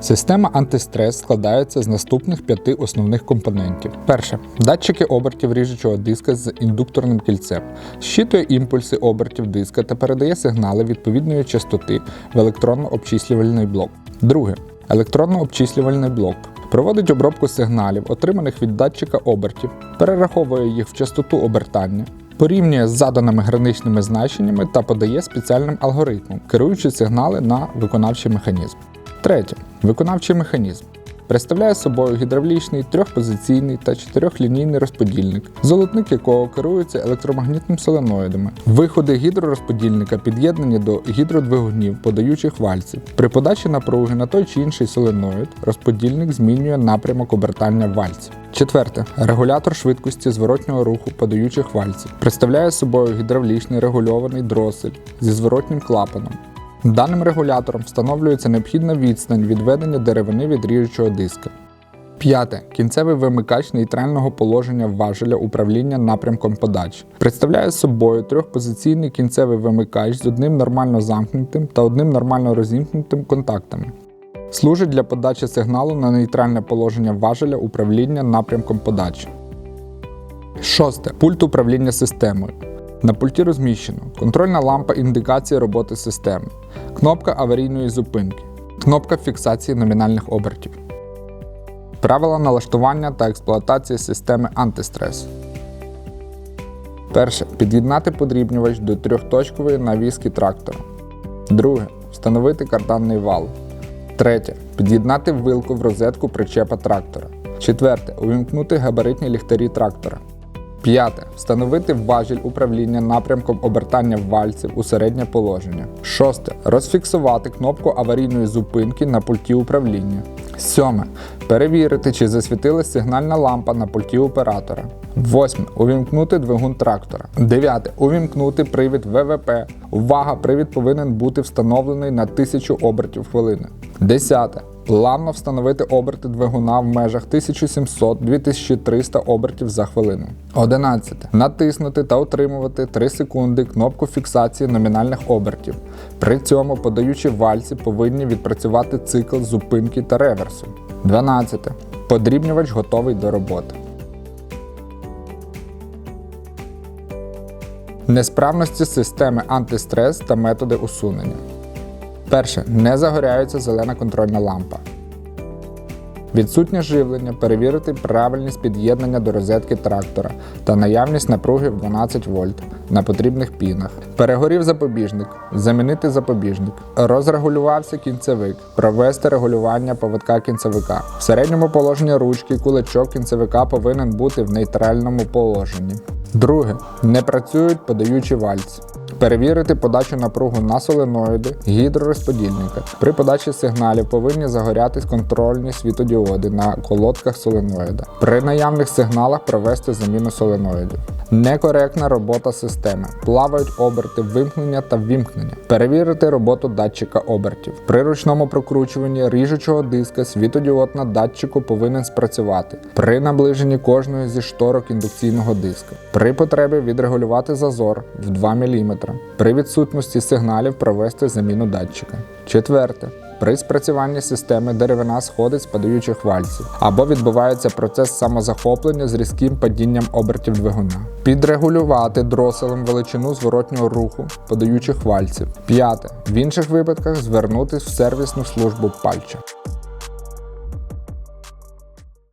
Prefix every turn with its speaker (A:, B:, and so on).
A: Система антистрес складається з наступних п'яти основних компонентів. Перше датчики обертів ріжучого диска з індукторним кільцем, щитує імпульси обертів диска та передає сигнали відповідної частоти в електронно-обчислювальний блок. Друге електронно-обчислювальний блок. Проводить обробку сигналів, отриманих від датчика обертів, перераховує їх в частоту обертання, порівнює з заданими граничними значеннями та подає спеціальним алгоритмом, керуючи сигнали на виконавчий механізм. Третє. Виконавчий механізм. Представляє собою гідравлічний трьохпозиційний та чотирьохлінійний розподільник, золотник якого керується електромагнітним соленоїдами. Виходи гідророзподільника під'єднані до гідродвигунів, подаючих вальців. При подачі напруги на той чи інший соленоїд розподільник змінює напрямок обертання вальців. Четверте. Регулятор швидкості зворотнього руху подаючих вальців. Представляє собою гідравлічний регульований дросель зі зворотнім клапаном. Даним регулятором встановлюється необхідна відстань відведення деревини від ріжучого диска. П'яте. Кінцевий вимикач нейтрального положення важеля управління напрямком подачі. Представляє собою трьохпозиційний кінцевий вимикач з одним нормально замкнутим та одним нормально розімкнутим контактами. Служить для подачі сигналу на нейтральне положення важеля управління напрямком подачі. Шосте. Пульт управління системою. На пульті розміщено контрольна лампа індикації роботи системи, кнопка аварійної зупинки, кнопка фіксації номінальних обертів. Правила налаштування та експлуатації системи антистрес. Перше. Під'єднати подрібнювач до трьохточкової навіски трактора. Друге. Встановити карданний вал. Третє. Під'єднати вилку в розетку причепа трактора. Четверте. Увімкнути габаритні ліхтарі трактора. П'яте. Встановити важіль управління напрямком обертання вальців у середнє положення. Шосте. Розфіксувати кнопку аварійної зупинки на пульті управління. Сьоме. Перевірити, чи засвітилась сигнальна лампа на пульті оператора. Восьме. Увімкнути двигун трактора. Дев'яте. Увімкнути привід ВВП. Увага! Привід повинен бути встановлений на 1000 обертів хвилини. Десяте. Плавно встановити оберти двигуна в межах 1700-2300 обертів за хвилину. 11. Натиснути та утримувати 3 секунди кнопку фіксації номінальних обертів. При цьому подаючі вальці повинні відпрацювати цикл зупинки та реверсу. 12. Подрібнювач готовий до роботи. Несправності системи антистрес та методи усунення. Перше. Не загоряється зелена контрольна лампа. Відсутнє живлення, перевірити правильність під'єднання до розетки трактора та наявність напруги в 12 вольт на потрібних пінах. Перегорів запобіжник, замінити запобіжник. Розрегулювався кінцевик, провести регулювання поводка кінцевика. В середньому положенні ручки кулачок кінцевика повинен бути в нейтральному положенні. Друге. Не працюють подаючі вальці. Перевірити подачу напругу на соленоїди гідророзподільника. При подачі сигналів повинні загорятись контрольні світодіоди на колодках соленоїда. При наявних сигналах провести заміну соленоїдів. Некоректна робота системи. Плавають оберти вимкнення та вімкнення. Перевірити роботу датчика обертів. При ручному прокручуванні ріжучого диска світодіод на датчику повинен спрацювати. При наближенні кожної зі шторок індукційного диска. При потребі відрегулювати зазор в 2 мм. При відсутності сигналів провести заміну датчика. Четверте. При спрацюванні системи деревина сходить з падаючих вальців або відбувається процес самозахоплення з різким падінням обертів двигуна. Підрегулювати дроселем величину зворотнього руху подаючих вальців. П'яте. В інших випадках звернутись в сервісну службу пальча.